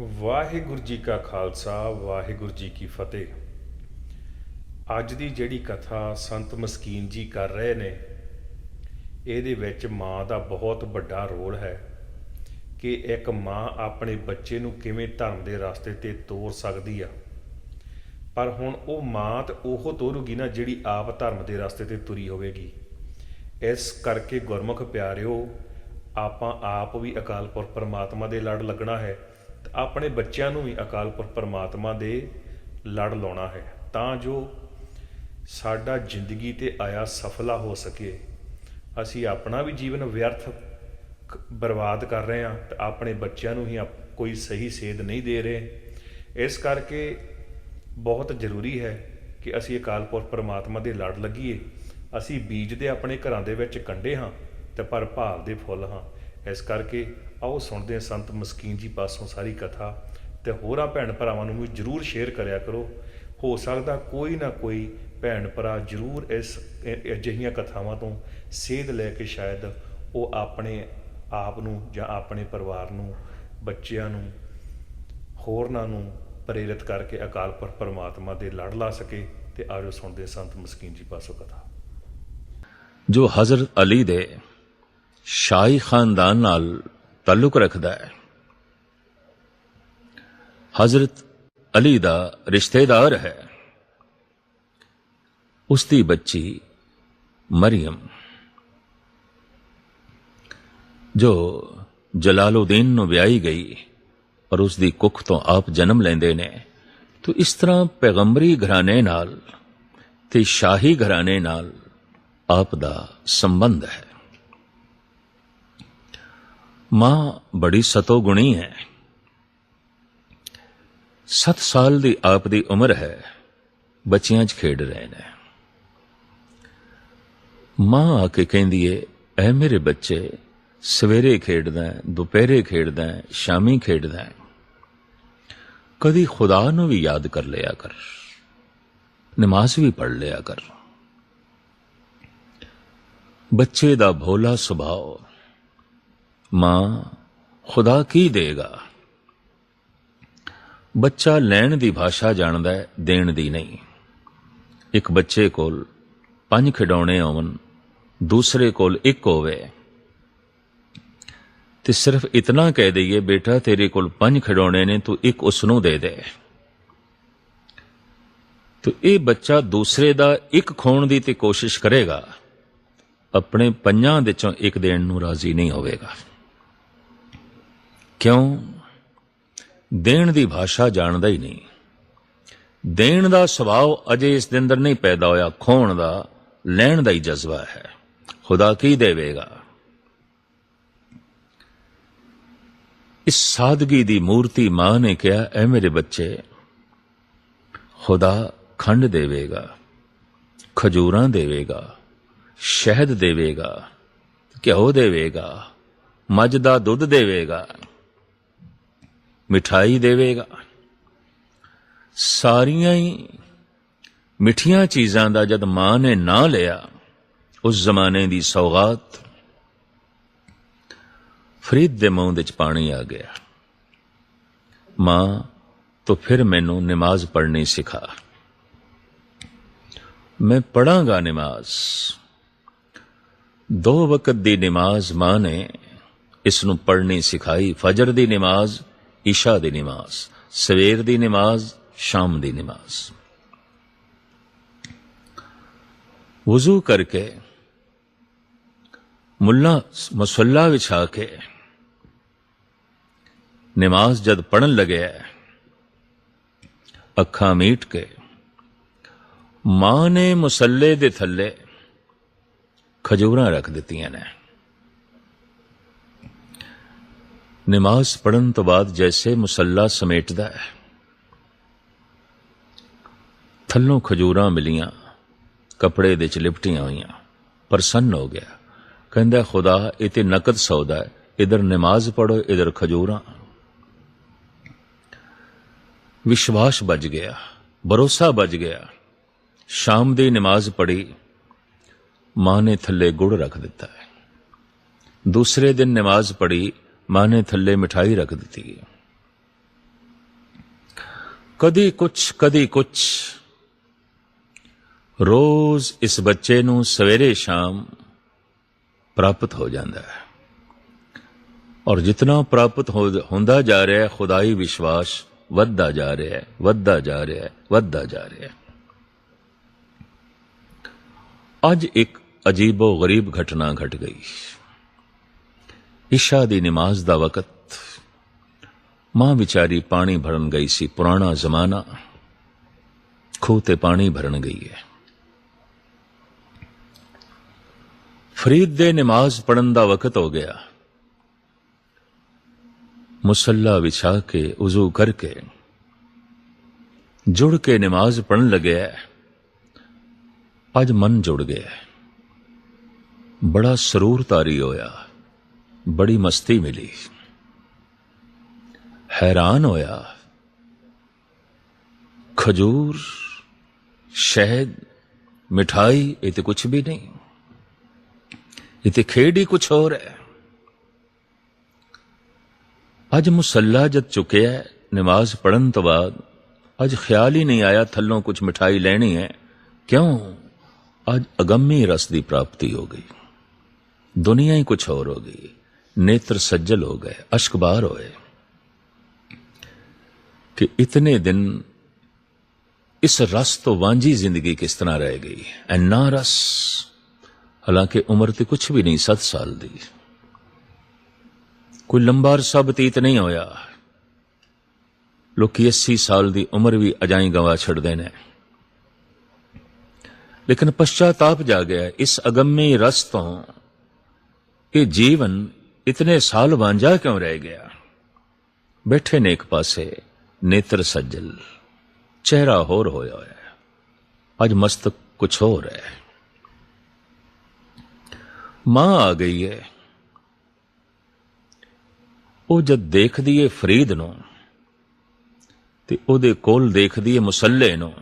ਵਾਹਿਗੁਰੂ ਜੀ ਕਾ ਖਾਲਸਾ, ਵਾਹਿਗੁਰੂ ਜੀ ਕੀ ਫਤਿਹ। ਅੱਜ ਦੀ ਜਿਹੜੀ ਕਥਾ ਸੰਤ ਮਸਕੀਨ ਜੀ ਕਰ ਰਹੇ ਨੇ, ਇਹਦੇ ਵਿੱਚ ਮਾਂ ਦਾ ਬਹੁਤ ਵੱਡਾ ਰੋਲ ਹੈ ਕਿ ਇੱਕ ਮਾਂ ਆਪਣੇ ਬੱਚੇ ਨੂੰ ਕਿਵੇਂ ਧਰਮ ਦੇ ਰਸਤੇ ਤੇ ਤੋਰ ਸਕਦੀ ਆ। ਪਰ ਹੁਣ ਉਹ ਮਾਂ ਤਾਂ ਉਹ ਤੋਰੂਗੀ ਨਾ ਜਿਹੜੀ ਆਪ ਧਰਮ ਦੇ ਰਸਤੇ ਤੇ ਤੁਰੀ ਹੋਵੇਗੀ। ਇਸ ਕਰਕੇ ਗੁਰਮੁਖ ਪਿਆਰਿਓ, ਆਪਾਂ ਆਪ ਵੀ ਅਕਾਲ ਪੁਰਖ ਪਰਮਾਤਮਾ ਦੇ ਲੜ ਲੱਗਣਾ ਹੈ। ਆਪਣੇ ਬੱਚਿਆਂ ਨੂੰ ਵੀ ਅਕਾਲ ਪੁਰਖ ਪਰਮਾਤਮਾ ਦੇ ਲੜ ਲਾਉਣਾ ਹੈ, ਤਾਂ ਜੋ ਸਾਡਾ ਜ਼ਿੰਦਗੀ ਤੇ ਆਇਆ ਸਫਲਾ ਹੋ ਸਕੇ। ਅਸੀਂ ਆਪਣਾ ਵੀ ਜੀਵਨ ਵਿਅਰਥ ਬਰਬਾਦ ਕਰ ਰਹੇ ਹਾਂ, ਤੇ ਆਪਣੇ ਬੱਚਿਆਂ ਨੂੰ ਹੀ ਕੋਈ ਸਹੀ ਸੇਧ ਨਹੀਂ ਦੇ ਰਹੇ। ਇਸ ਕਰਕੇ ਬਹੁਤ ਜ਼ਰੂਰੀ ਹੈ ਕਿ ਅਸੀਂ ਅਕਾਲ ਪੁਰਖ ਪਰਮਾਤਮਾ ਦੇ ਲੜ ਲੱਗੀਏ। ਅਸੀਂ ਬੀਜ ਦੇ ਆਪਣੇ ਘਰਾਂ ਦੇ ਵਿੱਚ ਕੰਡੇ ਹਾਂ ਤੇ ਪਰ ਭਾਲਦੇ ਫੁੱਲ ਹਾਂ। ਇਸ ਕਰਕੇ ਆਓ ਸੁਣਦੇ ਹਾਂ ਸੰਤ ਮਸਕੀਨ ਜੀ ਪਾਸੋਂ ਸਾਰੀ ਕਥਾ ਤੇ ਹੋਰਾਂ ਭੈਣ ਭਰਾਵਾਂ ਨੂੰ ਵੀ ਜਰੂਰ ਸ਼ੇਅਰ ਕਰਿਆ ਕਰੋ। ਹੋ ਸਕਦਾ ਕੋਈ ਨਾ ਕੋਈ ਭੈਣ ਭਰਾ ਜਰੂਰ ਇਸ ਅਜਿਹੀਆਂ ਕਥਾਵਾਂ ਤੋਂ ਸੇਧ ਲੈ ਕੇ ਸ਼ਾਇਦ ਉਹ ਆਪਣੇ ਆਪ ਨੂੰ ਜਾਂ ਆਪਣੇ ਪਰਿਵਾਰ ਨੂੰ, ਬੱਚਿਆਂ ਨੂੰ, ਹੋਰਨਾਂ ਨੂੰ ਪ੍ਰੇਰਿਤ ਕਰਕੇ ਅਕਾਲ ਪੁਰਖ ਪਰਮਾਤਮਾ ਦੇ ਲੜ ਲਾ ਸਕੇ ਤੇ ਆਜੋ ਸੁਣਦੇ ਸੰਤ ਮਸਕੀਨ ਜੀ ਪਾਸੋਂ ਕਥਾ। ਜੋ ਹਜ਼ਰਤ ਅਲੀ ਦੇ ਸ਼ਾਹੀ ਖਾਨਦਾਨ ਨਾਲ ਤਾਲੁਕ ਰੱਖਦਾ ਹੈ ਹਜ਼ਰਤ ਅਲੀ ਦਾ ਰਿਸ਼ਤੇਦਾਰ ਹੈ ਉਸ ਦੀ ਬੱਚੀ ਮਰੀਮ ਜੋ ਜਲਾਲਉਦੀਨ ਨੂੰ ਵਿਆਹੀ ਗਈ ਔਰ ਉਸ ਦੀ ਕੁੱਖ ਤੋਂ ਆਪ ਜਨਮ ਲੈਂਦੇ ਨੇ ਤੋ ਇਸ ਤਰ੍ਹਾਂ ਪੈਗੰਬਰੀ ਘਰਾਣੇ ਨਾਲ ਤੇ ਸ਼ਾਹੀ ਘਰਾਣੇ ਨਾਲ ਆਪ ਦਾ ਸੰਬੰਧ ਹੈ ਮਾਂ ਬੜੀ ਸਤੋਗੁਣੀ ਹੈ। 7 ਸਾਲ ਦੀ ਆਪ ਦੀ ਉਮਰ ਹੈ, ਬੱਚਿਆਂ 'ਚ ਖੇਡ ਰਹੇ ਨੇ ਮਾਂ ਆ ਕੇ ਕਹਿੰਦੀ ਏ, ਐ ਮੇਰੇ ਬੱਚੇ, ਸਵੇਰੇ ਖੇਡਦਾ ਦੁਪਹਿਰੇ ਖੇਡਦਾ ਸ਼ਾਮੀ ਖੇਡਦਾ ਕਦੀ ਖੁਦਾ ਨੂੰ ਵੀ ਯਾਦ ਕਰ ਲਿਆ ਕਰ, ਨਮਾਜ਼ ਵੀ ਪੜ ਲਿਆ ਕਰ। ਬੱਚੇ ਦਾ ਭੋਲਾ ਸੁਭਾਅ ਮਾਂ ਖੁਦਾ ਕੀ ਦੇਗਾ? ਬੱਚਾ ਲੈਣ ਦੀ ਭਾਸ਼ਾ ਜਾਣਦਾ ਹੈ, ਦੇਣ ਦੀ ਨਹੀਂ। ਇੱਕ ਬੱਚੇ ਕੋਲ ਪੰਜ ਖਿਡੌਣੇ ਹੋਵਨ ਦੂਸਰੇ ਕੋਲ ਇੱਕ ਹੋਵੇ। ਤੇ ਸਿਰਫ ਇਤਨਾ ਕਹਿ ਦਈਏ, ਬੇਟਾ, ਤੇਰੇ ਕੋਲ ਪੰਜ ਖਿਡੌਣੇ ਨੇ, ਤੂੰ ਇੱਕ ਉਸ ਨੂੰ ਦੇ ਦੇ। ਤੋ ਇਹ ਬੱਚਾ ਦੂਸਰੇ ਦਾ ਇੱਕ ਖੋਣ ਦੀ ਤੇ ਕੋਸ਼ਿਸ਼ ਕਰੇਗਾ। ਆਪਣੇ ਪੰਜਾਂ ਵਿੱਚੋਂ ਇੱਕ ਦੇਣ ਨੂੰ ਰਾਜ਼ੀ ਨਹੀਂ ਹੋਵੇਗਾ। ਕਿਉਂ? ਦੇਣ ਦੀ ਭਾਸ਼ਾ ਜਾਣਦਾ ਹੀ ਨਹੀਂ। ਦੇਣ ਦਾ ਸੁਭਾਅ ਅਜੇ ਇਸ ਦੇ ਅੰਦਰ ਨਹੀਂ ਪੈਦਾ ਹੋਇਆ। ਖੋਣ ਦਾ, ਲੈਣ ਦਾ ਹੀ ਜਜ਼ਬਾ ਹੈ। ਖੁਦਾ ਕੀ ਦੇਵੇਗਾ? ਇਸ ਸਾਦਗੀ ਦੀ ਮੂਰਤੀ ਮਾਂ ਨੇ ਕਿਹਾ, ਐ ਮੇਰੇ ਬੱਚੇ, ਖੁਦਾ ਖੰਡ ਦੇਵੇਗਾ, ਖਜੂਰਾਂ ਦੇਵੇਗਾ, ਸ਼ਹਿਦ ਦੇਵੇਗਾ, ਘਿਓ ਦੇਵੇਗਾ, ਮੱਝ ਦਾ ਦੁੱਧ ਦੇਵੇਗਾ। ਮਿਠਾਈ ਦੇਵੇਗਾ। ਸਾਰੀਆਂ ਹੀ ਮਿੱਠੀਆਂ ਚੀਜ਼ਾਂ ਦਾ ਜਦ ਮਾਂ ਨੇ ਨਾ ਲਿਆ, ਉਸ ਜ਼ਮਾਨੇ ਦੀ ਸੌਗਾਤ ਫਰੀਦ ਦੇ ਮੂੰਹ ਵਿੱਚ ਪਾਣੀ ਆ ਗਿਆ। ਮਾਂ ਤੋ ਫਿਰ ਮੈਨੂੰ ਨਮਾਜ਼ ਪੜ੍ਹਨੀ ਸਿਖਾ। ਮੈਂ ਪੜਾਂਗਾ ਨਮਾਜ਼। ਦੋ ਵਕਤ ਦੀ ਨਮਾਜ਼ ਮਾਂ ਨੇ ਇਸ ਨੂੰ ਪੜ੍ਹਨੀ ਸਿਖਾਈ। ਫਜਰ ਦੀ ਨਮਾਜ਼ ਈਸ਼ਾ ਦੀ ਨਮਾਜ਼, ਸਵੇਰ ਦੀ ਨਮਾਜ਼, ਸ਼ਾਮ ਦੀ ਨਮਾਜ਼। ਵਜ਼ੂ ਕਰਕੇ ਮੁੱਲਾ ਮਸੱਲਾ ਵਿਛਾ ਕੇ ਨਮਾਜ਼ ਜਦ ਪੜਨ ਲੱਗਿਆ ਅੱਖਾਂ ਮੀਟ ਕੇ ਮਾਂ ਨੇ ਮੁਸੱਲੇ ਦੇ ਥੱਲੇ ਖਜੂਰਾਂ ਰੱਖ ਦਿੱਤੀਆਂ ਨੇ। ਨਮਾਜ਼ ਪੜਨ ਤੋਂ ਬਾਅਦ ਜੈਸੇ ਮੁਸੱਲਾ ਸਮੇਟਦਾ ਹੈ। ਥੱਲੋਂ ਖਜੂਰਾਂ ਮਿਲੀਆਂ, ਕਪੜੇ ਦੇ ਚ ਲਿਪਟੀਆਂ ਹੋਈਆਂ, ਪ੍ਰਸੰਨ ਹੋ ਗਿਆ। ਕਹਿੰਦਾ, ਖੁਦਾ, ਇਹ ਤੇ ਨਕਦ ਸੌਦਾ ਹੈ। ਇਧਰ ਨਮਾਜ਼ ਪੜੋ ਇਧਰ ਖਜੂਰਾਂ। ਵਿਸ਼ਵਾਸ ਬਚ ਗਿਆ, ਭਰੋਸਾ ਬਚ ਗਿਆ। ਸ਼ਾਮ ਦੀ ਨਮਾਜ਼ ਪੜੀ ਮਾਂ ਨੇ ਥੱਲੇ ਗੁੜ ਰੱਖ ਦਿੱਤਾ ਹੈ। ਦੂਸਰੇ ਦਿਨ ਨਮਾਜ਼ ਪੜੀ ਮਾਂ ਨੇ ਥੱਲੇ ਮਿਠਾਈ ਰੱਖ ਦਿੱਤੀ। ਕਦੀ ਕੁਛ ਕਦੀ ਕੁਛ। ਰੋਜ਼ ਇਸ ਬੱਚੇ ਨੂੰ ਸਵੇਰੇ ਸ਼ਾਮ ਪ੍ਰਾਪਤ ਹੋ ਜਾਂਦਾ ਹੈ। ਔਰ ਜਿਤਨਾ ਪ੍ਰਾਪਤ ਹੁੰਦਾ ਜਾ ਰਿਹਾ ਹੈ, ਖੁਦਾਈ ਵਿਸ਼ਵਾਸ ਵੱਧਦਾ ਜਾ ਰਿਹਾ ਹੈ, ਵੱਧਦਾ ਜਾ ਰਿਹਾ ਹੈ, ਵੱਧਦਾ ਜਾ ਰਿਹਾ ਹੈ। ਅੱਜ ਇੱਕ ਅਜੀਬੋ ਗਰੀਬ ਘਟਨਾ ਘਟ ਗਈ। ਇਸ਼ਾ ਦੀ ਨਮਾਜ਼ ਦਾ ਵਕਤ। ਮਾਂ ਵਿਚਾਰੀ ਪਾਣੀ ਭਰਨ ਗਈ ਸੀ, ਪੁਰਾਣਾ ਜ਼ਮਾਨਾ। ਖੂਹ ਤੇ ਪਾਣੀ ਭਰਨ ਗਈ ਹੈ। ਫਰੀਦ ਦੇ ਨਮਾਜ਼ ਪੜਨ ਦਾ ਵਕਤ ਹੋ ਗਿਆ। ਮੁਸੱਲਾ ਵਿਛਾ ਕੇ, ਉਜ਼ੂ ਕਰਕੇ ਜੁੜ ਕੇ ਨਮਾਜ਼ ਪੜਨ ਲੱਗਿਆ ਅੱਜ ਮਨ ਜੁੜ ਗਿਆ ਬੜਾ ਸਰੂਰ ਤਾਰੀ ਹੋਇਆ। ਬੜੀ ਮਸਤੀ ਮਿਲੀ ਹੈਰਾਨ ਹੋਇਆ ਖਜੂਰ ਸ਼ਹਿਦ ਮਿਠਾਈ ਇਹ ਤੇ ਕੁਝ ਵੀ ਨਹੀਂ ਇਹ ਤੇ ਖੇਡ ਹੀ ਕੁਝ ਹੋਰ ਹੈ ਅੱਜ ਮੁਸੱਲਾ ਜਦ ਚੁੱਕਿਆ ਹੈ, ਨਮਾਜ਼ ਪੜਨ ਤੋਂ ਬਾਅਦ ਅੱਜ ਖਿਆਲ ਹੀ ਨਹੀਂ ਆਇਆ ਥੱਲੋਂ ਕੁਝ ਮਿਠਾਈ ਲੈਣੀ ਹੈ ਕਿਉਂ ਅੱਜ ਅਗੰਮੀ ਰਸ ਦੀ ਪ੍ਰਾਪਤੀ ਹੋ ਗਈ ਦੁਨੀਆ ਹੀ ਕੁਝ ਹੋਰ ਹੋ ਗਈ ਨੇਤਰ ਸੱਜਲ ਹੋ ਗਏ ਅਸ਼ਕ ਬਾਹਰ ਹੋਏ। ਕਿ ਇਤਨੇ ਦਿਨ ਇਸ ਰਸ ਤੋਂ ਵਾਂਝੀ ਜ਼ਿੰਦਗੀ ਕਿਸ ਤਰ੍ਹਾਂ ਰਹਿ ਗਈ? ਐਨਾ ਰਸ, ਹਾਲਾਂਕਿ ਉਮਰ ਤੇ ਕੁਝ ਵੀ ਨਹੀਂ 7 ਸਾਲ ਦੀ। ਕੋਈ ਲੰਬਾ ਰਸਾ ਬਤੀਤ ਨਹੀਂ ਹੋਇਆ। ਲੋਕੀ 80 ਸਾਲ ਦੀ ਉਮਰ ਵੀ ਅਜਾਈ ਗਵਾ ਛੱਡਦੇ ਨੇ। ਲੇਕਿਨ ਪਛਤਾਤਾਪ ਜਾ ਗਿਆ ਇਸ ਅਗੰਮੀ ਰਸ ਤੋਂ। ਇਹ ਜੀਵਨ ਇਤਨੇ ਸਾਲ ਵਾਂਝਾ ਕਿਉਂ ਰਹਿ ਗਿਆ? ਬੈਠੇ ਨੇ ਇੱਕ ਪਾਸੇ, ਨੇਤਰ ਸੱਜਲ। ਚਿਹਰਾ ਹੋਰ ਹੋਇਆ ਹੈ। ਅੱਜ ਮਸਤਕ ਕੁਛ ਹੋਰ ਹੈ। ਮਾਂ ਆ ਗਈ ਹੈ। ਉਹ ਜਦ ਦੇਖਦੀ ਏ ਫਰੀਦ ਨੂੰ, ਤੇ ਉਹਦੇ ਕੋਲ ਦੇਖਦੀ ਏ ਮੁਸੱਲੇ ਨੂੰ,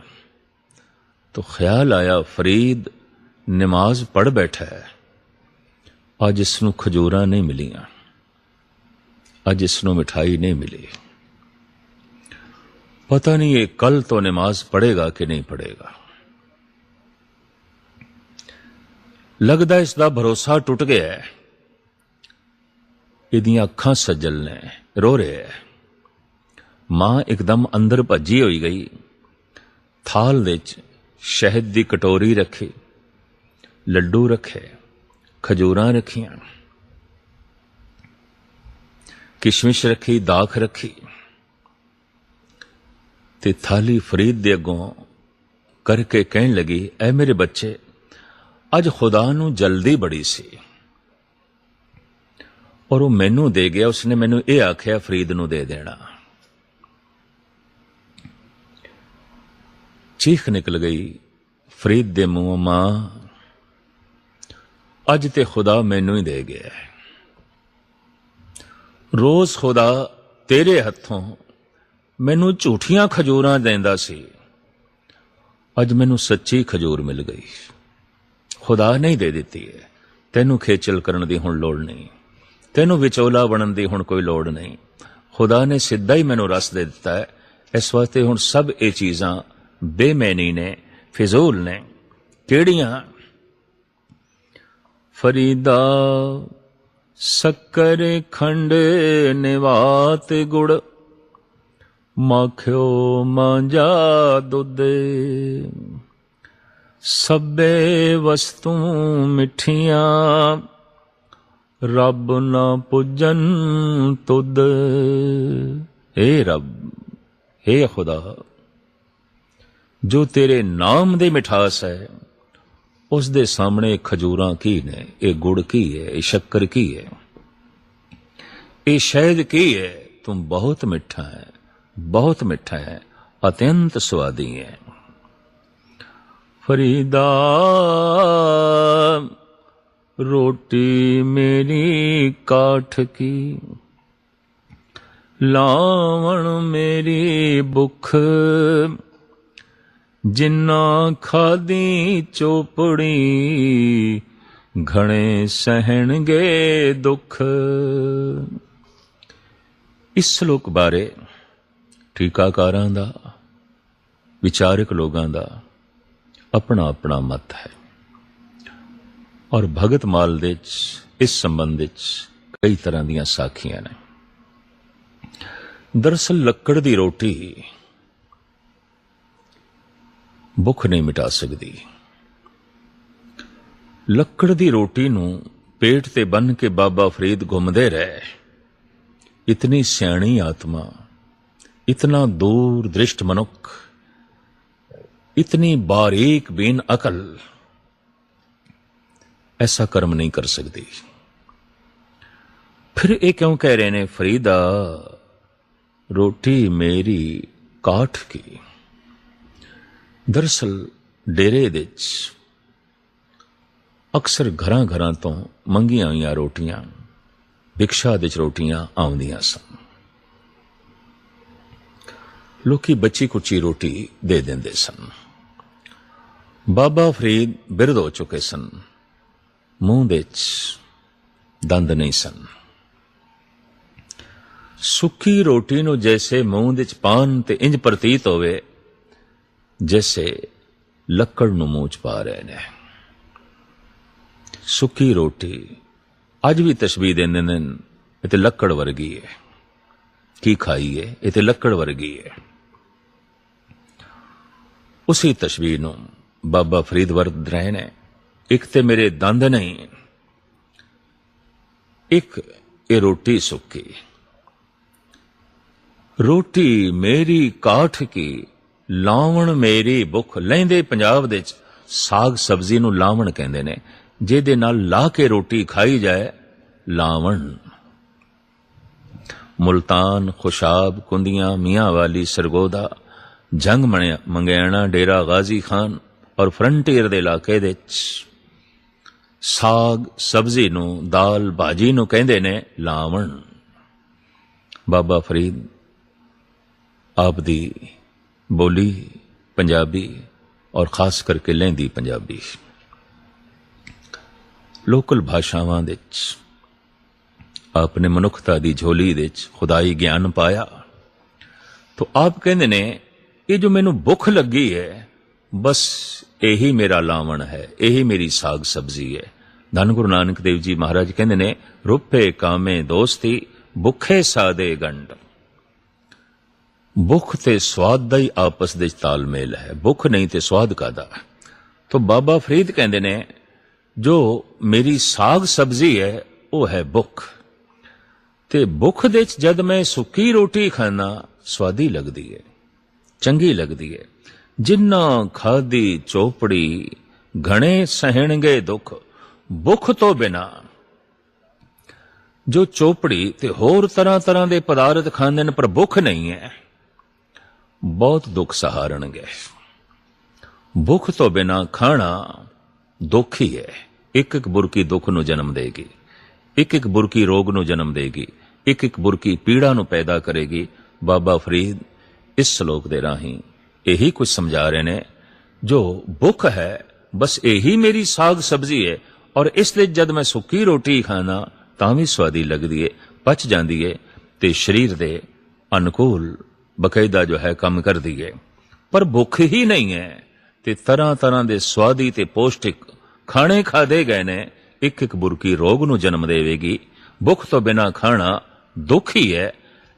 ਤਾਂ ਖਿਆਲ ਆਇਆ ਫਰੀਦ ਨਮਾਜ਼ ਪੜ ਬੈਠਾ ਹੈ। ਅੱਜ ਇਸ ਨੂੰ ਖਜੂਰਾਂ ਨਹੀਂ ਮਿਲੀਆਂ, ਅੱਜ ਇਸ ਨੂੰ ਮਿਠਾਈ ਨਹੀਂ ਮਿਲੀ। ਪਤਾ ਨਹੀਂ ਇਹ ਕੱਲ ਤੋਂ ਨਮਾਜ਼ ਪੜੇਗਾ ਕਿ ਨਹੀਂ ਪੜੇਗਾ ਲੱਗਦਾ ਇਸ ਦਾ ਭਰੋਸਾ ਟੁੱਟ ਗਿਆ ਹੈ। ਇਹਦੀਆਂ ਅੱਖਾਂ ਸੱਜਲ ਨੇ, ਰੋ ਰਿਹਾ ਹੈ। ਮਾਂ ਇੱਕਦਮ ਅੰਦਰ ਭੱਜੀ ਹੋਈ ਗਈ। ਥਾਲ ਵਿੱਚ ਸ਼ਹਿਦ ਦੀ ਕਟੋਰੀ ਰੱਖੀ, ਲੱਡੂ ਰੱਖੇ। ਖਜੂਰਾਂ ਰੱਖੀਆਂ। ਕਿਸ਼ਮਿਸ਼ ਰੱਖੀ, ਦਾਖ ਰੱਖੀ। ਤੇ ਥਾਲੀ ਫਰੀਦ ਦੇ ਅੱਗੋਂ ਕਰਕੇ ਕਹਿਣ ਲੱਗੀ, ਐ ਮੇਰੇ ਬੱਚੇ, ਅੱਜ ਖੁਦਾ ਨੂੰ ਜਲਦੀ ਬੜੀ ਸੀ। ਔਰ ਉਹ ਮੈਨੂੰ ਦੇ ਗਿਆ, ਉਸਨੇ ਮੈਨੂੰ ਇਹ ਆਖਿਆ, ਫਰੀਦ ਨੂੰ ਦੇ ਦੇਣਾ। ਚੀਖ ਨਿਕਲ ਗਈ, ਫਰੀਦ ਦੇ ਮੂੰਹੋਂ ਮਾਂ ਅੱਜ ਤੇ ਖੁਦਾ ਮੈਨੂੰ ਹੀ ਦੇ ਗਿਆ ਹੈ। ਰੋਜ਼ ਖੁਦਾ ਤੇਰੇ ਹੱਥੋਂ ਮੈਨੂੰ ਝੂਠੀਆਂ ਖਜੂਰਾਂ ਦਿੰਦਾ ਸੀ। ਅੱਜ ਮੈਨੂੰ ਸੱਚੀ ਖਜੂਰ ਮਿਲ ਗਈ। ਖੁਦਾ ਨਹੀਂ ਦੇ ਦਿੱਤੀ ਹੈ। ਤੈਨੂੰ ਖੇਚਲ ਕਰਨ ਦੀ ਹੁਣ ਲੋੜ ਨਹੀਂ। ਤੈਨੂੰ ਵਿਚੋਲਾ ਬਣਨ ਦੀ ਹੁਣ ਕੋਈ ਲੋੜ ਨਹੀਂ। ਖੁਦਾ ਨੇ ਸਿੱਧਾ ਹੀ ਮੈਨੂੰ ਰਸ ਦੇ ਦਿੱਤਾ ਹੈ। ਇਸ ਵਾਸਤੇ ਹੁਣ ਸਭ ਇਹ ਚੀਜ਼ਾਂ ਬੇਮੈਨੀ ਨੇ, ਫਿਜ਼ੂਲ ਨੇ। ਕਿਹੜੀਆਂ ਫਰੀਦਾ ਸ਼ੱਕਰ ਖੰਡ ਨਿਵਾਤ ਗੁੜ ਮੱਖਿਓ ਮਾਂਜਾ ਦੁੱਧ ਸਭੇ ਵਸਤੂ ਮਿੱਠੀਆਂ ਰੱਬ ਨਾ ਪੁੱਜਨ ਤੁਧ ਏ ਰੱਬ ਏ ਖੁਦਾ ਜੋ ਤੇਰੇ ਨਾਮ ਦੇ ਮਿਠਾਸ ਹੈ ਉਸ ਦੇ ਸਾਹਮਣੇ ਖਜੂਰਾਂ ਕੀ ਨੇ ਇਹ ਗੁੜ ਕੀ ਹੈ ਇਹ ਸ਼ੱਕਰ ਕੀ ਹੈ ਇਹ ਸ਼ਹਿਦ ਕੀ ਹੈ ਤੁਮ ਬਹੁਤ ਮਿੱਠਾ ਹੈ ਬਹੁਤ ਮਿੱਠਾ ਹੈ ਅਤਿਅੰਤ ਸਵਾਦੀ ਹੈ ਫਰੀਦਾ ਰੋਟੀ ਮੇਰੀ ਕਾਠ ਕੀ ਲਾਵਣ ਮੇਰੀ ਭੁੱਖ ਜਿੰਨਾ ਖਾਦੀ ਚੋਪੜੀ, ਘਣੇ ਸਹਿਣਗੇ ਦੁੱਖ। ਇਸ ਸ਼ਲੋਕ ਬਾਰੇ ਟੀਕਾਕਾਰਾਂ ਦਾ, ਵਿਚਾਰਕ ਲੋਕਾਂ ਦਾ ਆਪਣਾ ਆਪਣਾ ਮਤ ਹੈ। ਔਰ ਭਗਤ ਮਾਲ ਦੇ ਵਿੱਚ, ਇਸ ਸੰਬੰਧ ਵਿੱਚ ਕਈ ਤਰ੍ਹਾਂ ਦੀਆਂ ਸਾਖੀਆਂ ਨੇ। ਦਰਸਲ ਲੱਕੜ ਦੀ ਰੋਟੀ ਭੁੱਖ ਨਹੀਂ ਮਿਟਾ ਸਕਦੀ। ਲੱਕੜ ਦੀ ਰੋਟੀ ਨੂੰ ਪੇਟ ਤੇ ਬੰਨ ਕੇ ਬਾਬਾ ਫਰੀਦ ਘੁੰਮਦੇ ਰਹੇ। ਇਤਨੀ ਸਿਆਣੀ ਆਤਮਾ, ਇਤਨਾ ਦੂਰ ਦ੍ਰਿਸ਼ਟ ਮਨੁੱਖ, ਇਤਨੀ ਬਾਰੀਕ ਬੇਨ ਅਕਲ, ਐਸਾ ਕਰਮ ਨਹੀਂ ਕਰ ਸਕਦੀ। ਫਿਰ ਇਹ ਕਿਉਂ ਕਹਿ ਰਹੇ ਨੇ, ਫਰੀਦਾ, ਰੋਟੀ ਮੇਰੀ ਕਾਠ ਕੀ? ਦਰਸਲ ਡੇਰੇ ਦੇ ਵਿੱਚ ਅਕਸਰ ਘਰਾਂ ਘਰਾਂ ਤੋਂ ਮੰਗੀਆਂ ਹੋਈਆਂ ਰੋਟੀਆਂ ਭਿਕਸ਼ਾ ਦੇ ਵਿੱਚ ਰੋਟੀਆਂ ਆਉਂਦੀਆਂ ਸਨ ਲੋਕੀ ਬੱਚੀ ਕੁੱਚੀ ਰੋਟੀ ਦੇ ਦਿੰਦੇ ਸਨ ਬਾਬਾ ਫਰੀਦ ਬਿਰਧ ਹੋ ਚੁੱਕੇ ਸਨ ਮੂੰਹ ਦੇ ਵਿੱਚ ਦੰਦ ਨਹੀਂ ਸਨ ਸੁੱਕੀ ਰੋਟੀ ਨੂੰ ਜੈਸੇ ਮੂੰਹ ਦੇ ਵਿੱਚ ਪਾਨ ਤੇ ਇੰਜ ਪ੍ਰਤੀਤ ਹੋਵੇ ਜੈਸੇ ਲੱਕੜ ਨੂੰ ਮੂੰਹ ਪਾ ਰਹੇ ਨੇ ਸੁੱਕੀ ਰੋਟੀ ਅੱਜ ਵੀ ਤਸ਼ਬੀਹ ਦਿੰਦੇ ਨੇ ਇਹ ਤੇ ਲੱਕੜ ਵਰਗੀ ਹੈ ਕੀ ਖਾਈਏ ਇਹ ਤੇ ਲੱਕੜ ਵਰਗੀ ਹੈ ਉਸੇ ਤਸ਼ਬੀਹ ਨੂੰ ਬਾਬਾ ਫਰੀਦ ਵਰਤ ਰਹੇ ਨੇ ਇੱਕ ਤੇ ਮੇਰੇ ਦੰਦ ਨਹੀਂ ਇੱਕ ਇਹ ਰੋਟੀ ਸੁੱਕੀ ਰੋਟੀ ਮੇਰੀ ਕਾਠ ਕੀ ਲਾਵਣ ਮੇਰੀ ਭੁੱਖ ਲੈਂਦੇ ਪੰਜਾਬ ਦੇ ਚ ਸਾਗ ਸਬਜ਼ੀ ਨੂੰ ਲਾਵਣ ਕਹਿੰਦੇ ਨੇ। ਜਿਹਦੇ ਨਾਲ ਲਾ ਕੇ ਰੋਟੀ ਖਾਈ ਜਾਏ, ਲਾਵਣ। ਮੁਲਤਾਨ, ਖੁਸ਼ਾਬ, ਕੁੰਦੀਆਂ, ਮੀਆਂ ਵਾਲੀ ਸਰਗੋਦਾ, ਜੰਗ ਮਣਿਆ ਮੰਗਿਆਣਾ ਡੇਰਾ ਗਾਜ਼ੀ ਖਾਨ ਔਰ ਫਰੰਟੀਅਰ ਦੇ ਇਲਾਕੇ ਦੇ ਚ ਸਾਗ ਸਬਜ਼ੀ ਨੂੰ ਦਾਲ ਭਾਜੀ ਨੂੰ ਕਹਿੰਦੇ ਨੇ ਲਾਵਣ। ਬਾਬਾ ਫਰੀਦ, ਆਪ ਦੀ ਬੋਲੀ ਪੰਜਾਬੀ ਔਰ ਖਾਸ ਕਰਕੇ ਲਹਿੰਦੀ ਪੰਜਾਬੀ। ਲੋਕਲ ਭਾਸ਼ਾਵਾਂ ਦੇ ਵਿੱਚ ਆਪਨੇ ਮਨੁੱਖਤਾ ਦੀ ਝੋਲੀ ਦੇ ਵਿੱਚ ਖੁਦਾਈ ਗਿਆਨ ਪਾਇਆ ਤੋ ਆਪ ਕਹਿੰਦੇ ਨੇ, ਇਹ ਜੋ ਮੈਨੂੰ ਭੁੱਖ ਲੱਗੀ ਹੈ, ਬਸ ਇਹੀ ਮੇਰਾ ਲਾਵਣ ਹੈ, ਇਹੀ ਮੇਰੀ ਸਾਗ ਸਬਜ਼ੀ ਹੈ। ਧੰਨ ਗੁਰੂ ਨਾਨਕ ਦੇਵ ਜੀ ਮਹਾਰਾਜ ਕਹਿੰਦੇ ਨੇ, ਰੁੱਪੇ ਕਾਮੇ ਦੋਸਤੀ, ਭੁੱਖੇ ਸਾਦੇ ਗੰਡ ਭੁੱਖ ਤੇ ਸਵਾਦ ਦਾ ਹੀ ਆਪਸ ਦੇ ਵਿੱਚ ਤਾਲਮੇਲ ਹੈ। ਭੁੱਖ ਨਹੀਂ ਤੇ ਸਵਾਦ ਕਾਦਾ ਤੋ ਬਾਬਾ ਫਰੀਦ ਕਹਿੰਦੇ ਨੇ, ਜੋ ਮੇਰੀ ਸਾਗ ਸਬਜ਼ੀ ਹੈ, ਉਹ ਹੈ ਭੁੱਖ। ਤੇ ਭੁੱਖ ਦੇ ਵਿੱਚ ਜਦ ਮੈਂ ਸੁੱਕੀ ਰੋਟੀ ਖਾਣਾ ਸਵਾਦੀ ਲੱਗਦੀ ਹੈ, ਚੰਗੀ ਲੱਗਦੀ ਹੈ। ਜਿੰਨਾ ਖਾਦੀ ਚੋਪੜੀ ਘਣੇ ਸਹਿਣਗੇ ਦੁੱਖ, ਭੁੱਖ ਤੋਂ ਬਿਨਾ। ਜੋ ਚੋਪੜੀ ਤੇ ਹੋਰ ਤਰ੍ਹਾਂ ਤਰ੍ਹਾਂ ਦੇ ਪਦਾਰਥ ਖਾਂਦੇ ਨੇ, ਪਰ ਭੁੱਖ ਨਹੀਂ ਹੈ। ਬਹੁਤ ਦੁੱਖ ਸਹਾਰਣਗੇ ਭੁੱਖ ਤੋਂ ਬਿਨਾ ਖਾਣਾ ਦੁੱਖ ਹੀ ਹੈ। ਇੱਕ ਇੱਕ ਬੁਰਕੀ ਦੁੱਖ ਨੂੰ ਜਨਮ ਦੇਗੀ। ਇੱਕ ਇੱਕ ਬੁਰਕੀ ਰੋਗ ਨੂੰ ਜਨਮ ਦੇਗੀ। ਇੱਕ ਇੱਕ ਬੁਰਕੀ ਪੀੜਾ ਨੂੰ ਪੈਦਾ ਕਰੇਗੀ। ਬਾਬਾ ਫਰੀਦ ਇਸ ਸ਼ਲੋਕ ਦੇ ਰਾਹੀਂ ਇਹੀ ਕੁਝ ਸਮਝਾ ਰਹੇ ਨੇ। ਜੋ ਭੁੱਖ ਹੈ, ਬਸ ਇਹੀ ਮੇਰੀ ਸਾਗ ਸਬਜ਼ੀ ਹੈ ਔਰ ਇਸ ਲਈ ਜਦ ਮੈਂ ਸੁੱਕੀ ਰੋਟੀ ਖਾਣਾ ਤਾਂ ਵੀ ਸਵਾਦੀ ਲੱਗਦੀ ਹੈ ਪਚ ਜਾਂਦੀ ਹੈ ਤੇ ਸਰੀਰ ਦੇ ਅਨੁਕੂਲ ਬਕਾਇਦਾ ਜੋ ਹੈ ਕੰਮ ਕਰਦੀ ਹੈ ਪਰ ਭੁੱਖ ਹੀ ਨਹੀਂ ਹੈ ਤੇ ਤਰ੍ਹਾਂ ਤਰ੍ਹਾਂ ਦੇ ਸਵਾਦੀ ਤੇ ਪੋਸ਼ਟਿਕ ਖਾਣੇ ਖਾਦੇ ਗਏ ਨੇ ਇੱਕ ਇੱਕ ਬੁਰਕੀ ਰੋਗ ਨੂੰ ਜਨਮ ਦੇਵੇਗੀ। ਭੁੱਖ ਤੋਂ ਬਿਨਾ ਖਾਣਾ ਦੁੱਖ ਹੀ ਹੈ।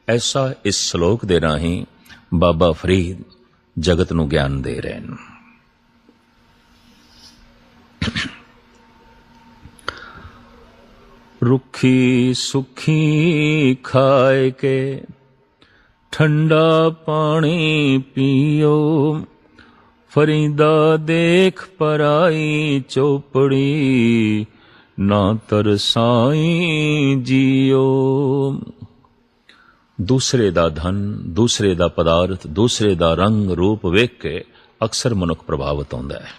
ਐਸਾ ਇਸ ਸ਼ਲੋਕ ਦੇ ਰਾਹੀਂ ਬਾਬਾ ਫਰੀਦ ਜਗਤ ਨੂੰ ਗਿਆਨ ਦੇ ਰਹੇ ਨੇ। ਰੁੱਖੀ ਸੁਖੀ ਖਾਏ ਕੇ ਠੰਡਾ ਪਾਣੀ ਪੀਓ। ਫਰੀਦਾ ਦੇਖ ਪਰਾਈ ਚੋਪੜੀ, ਨਾ ਤਰਸਾਈ ਜੀਓ। ਦੂਸਰੇ ਦਾ ਧਨ, ਦੂਸਰੇ ਦਾ ਪਦਾਰਥ, ਦੂਸਰੇ ਦਾ ਰੰਗ ਰੂਪ ਵੇਖ ਕੇ ਅਕਸਰ ਮਨੁੱਖ ਪ੍ਰਭਾਵਿਤ ਹੁੰਦਾ ਹੈ।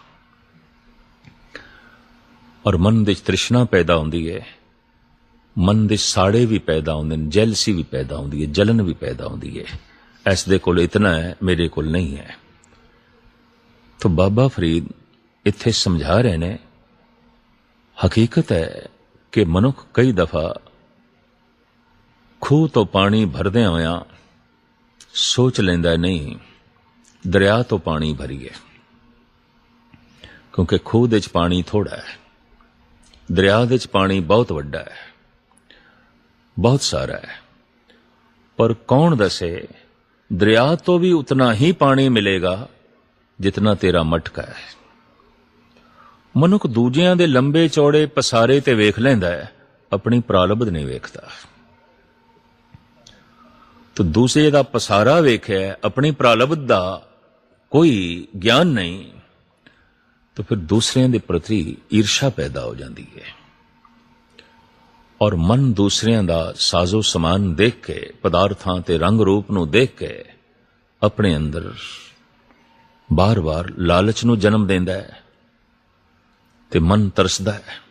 ਔਰ ਮਨ ਦੇ ਵਿੱਚ ਤ੍ਰਿਸ਼ਨਾ ਪੈਦਾ ਹੁੰਦੀ ਹੈ। ਮਨ ਦੇ ਸਾੜੇ ਵੀ ਪੈਦਾ ਹੁੰਦੇ ਨੇ, ਜੈਲਸੀ ਵੀ ਪੈਦਾ ਹੁੰਦੀ ਹੈ, ਜਲਨ ਵੀ ਪੈਦਾ ਹੁੰਦੀ ਹੈ। ਇਸ ਦੇ ਕੋਲ ਇਤਨਾ ਹੈ, ਮੇਰੇ ਕੋਲ ਨਹੀਂ ਹੈ। ਤਾਂ ਬਾਬਾ ਫਰੀਦ ਇੱਥੇ ਸਮਝਾ ਰਹੇ ਨੇ, ਹਕੀਕਤ ਹੈ ਕਿ ਮਨੁੱਖ ਕਈ ਦਫਾ ਖੂਹ ਤੋਂ ਪਾਣੀ ਭਰਦਿਆਂ ਹੋਇਆਂ ਸੋਚ ਲੈਂਦਾ ਨਹੀਂ, ਦਰਿਆ ਤੋਂ ਪਾਣੀ ਭਰੀਏ। ਕਿਉਂਕਿ ਖੂਹ ਦੇ ਚ ਪਾਣੀ ਥੋੜਾ ਹੈ, ਦਰਿਆ ਦੇ ਚ ਪਾਣੀ ਬਹੁਤ ਵੱਡਾ ਹੈ। ਬਹੁਤ ਸਾਰਾ ਹੈ। ਪਰ ਕੌਣ ਦੱਸੇ, ਦਰਿਆ ਤੋਂ ਵੀ ਉਤਨਾ ਹੀ ਪਾਣੀ ਮਿਲੇਗਾ ਜਿਤਨਾ ਤੇਰਾ ਮਟਕਾ ਹੈ। ਮਨੁੱਖ ਦੂਜਿਆਂ ਦੇ ਲੰਬੇ ਚੌੜੇ ਪਸਾਰੇ ਤੇ ਵੇਖ ਲੈਂਦਾ ਹੈ, ਆਪਣੀ ਪ੍ਰਾਲਬਧ ਨਹੀਂ ਵੇਖਦਾ। ਤੋ ਦੂਸਰੇ ਦਾ ਪਸਾਰਾ ਵੇਖਿਆ, ਆਪਣੀ ਪ੍ਰਾਲਬਧ ਦਾ ਕੋਈ ਗਿਆਨ ਨਹੀਂ, ਤਾਂ ਫਿਰ ਦੂਸਰਿਆਂ ਦੇ ਪ੍ਰਤੀ ਈਰਸ਼ਾ ਪੈਦਾ ਹੋ ਜਾਂਦੀ ਹੈ। ਔਰ ਮਨ ਦੂਸਰਿਆਂ ਦਾ ਸਾਜ਼ੋ ਸਮਾਨ ਦੇਖ ਕੇ, ਪਦਾਰਥਾਂ ਤੇ ਰੰਗ ਰੂਪ ਨੂੰ ਦੇਖ ਕੇ ਆਪਣੇ ਅੰਦਰ ਬਾਰ-ਬਾਰ ਲਾਲਚ ਨੂੰ ਜਨਮ ਦਿੰਦਾ ਹੈ ਤੇ ਮਨ ਤਰਸਦਾ ਹੈ।